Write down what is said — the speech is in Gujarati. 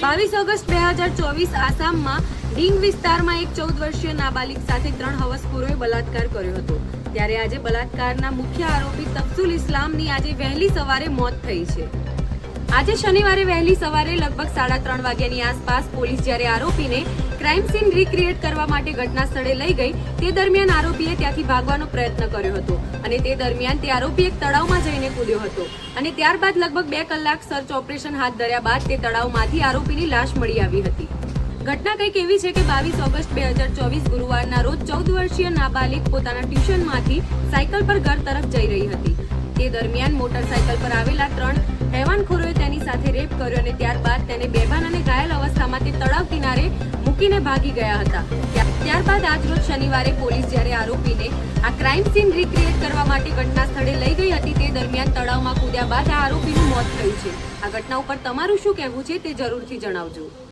બાવીસ ઓગસ્ટ બે હજાર ચોવીસ આસામમાં ડીંગ વિસ્તારમાં એક ચૌદ વર્ષીય નાબાલિગ સાથે ત્રણ હવસખોરોએ બલાત્કાર કર્યો હતો. ત્યારે આજે બલાત્કારના મુખ્ય આરોપી તફસુલ ઇસ્લામની આજે વહેલી સવારે મોત થઈ છે. આજે શનિવારે વહેલી સવારે લગભગ સાડા ત્રણ વાગ્યાની આસપાસ પોલીસ જ્યારે આરોપીને ક્રાઇમ સીન રીક્રિએટ કરવા માટે ઘટના સ્થળે લઈ ગઈ. તે દરમિયાન આરોપીએ ત્યાંથી ભાગવાનો પ્રયત્ન કર્યો હતો અને તે દરમિયાન તે આરોપી એક તળાવમાં જઈને કૂદ્યો હતો. અને ત્યારબાદ લગભગ બે કલાક સર્ચ ઓપરેશન હાથ ધર્યા બાદ તે તળાવમાંથી આરોપીની લાશ મળી આવી હતી. ઘટના કંઈક એવી છે કે બાવીસ ઓગસ્ટ બે હજાર ચોવીસ ગુરુવારના રોજ ચૌદ વર્ષીય નાબાલિક પોતાના ટ્યુશનમાંથી સાયકલ પર ઘર તરફ જઈ રહી હતી. તે દરમિયાન મોટરસાયકલ પર આવેલા ત્રણ હેવાનખોરોએ તેની સાથે રેપ કર્યો અને ત્યારબાદ તેને બેભાન અને મૂકીને ભાગી ગયા હતા. ત્યાર- ત્યારબાદ આજરોજ શનિવારે પોલીસ જ્યારે આરોપીને આ ક્રાઇમ સીન રિક્રિએટ કરવા માટે ઘટના સ્થળે લઈ ગઈ હતી, તે દરમિયાન તળાવમાં કૂદ્યા બાદ આ આરોપીનું મોત થયું છે. આ ઘટના ઉપર તમારું શું કહેવું છે તે જરૂરથી જણાવજો.